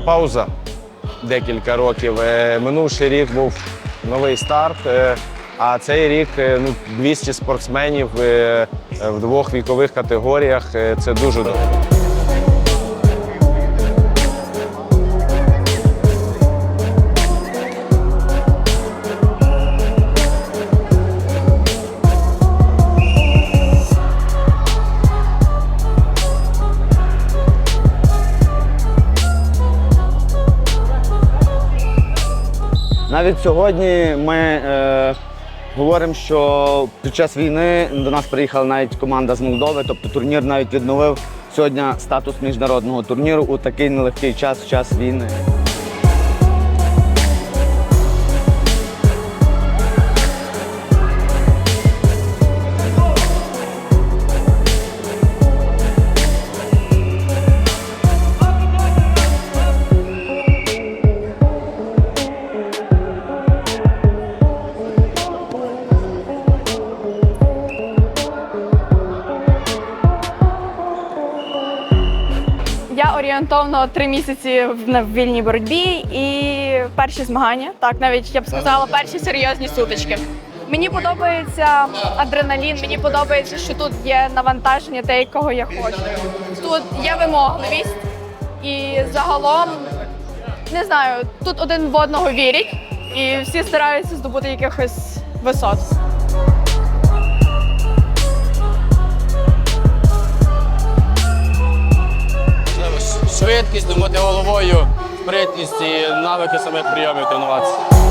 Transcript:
пауза декілька років. Е, Минувший рік був новий старт. е, А цей рік е, ну, 200 спортсменів в двох вікових категоріях. Це дуже добре. Навіть сьогодні ми е, говоримо, що під час війни до нас приїхала навіть команда з Молдови, тобто турнір навіть відновив сьогодні статус міжнародного турніру у такий нелегкий час, час війни. Орієнтовно три місяці в вільній боротьбі і перші змагання. Так, навіть я б сказала, перші серйозні сутички. Мені подобається адреналін, мені подобається, що тут є навантаження те, якого я хочу. Тут є вимогливість, і загалом не знаю, тут один в одного вірять, і всі стараються здобути якихось висот. Швидкість, думати головою, спритність і навики самих прийомів тренуватися.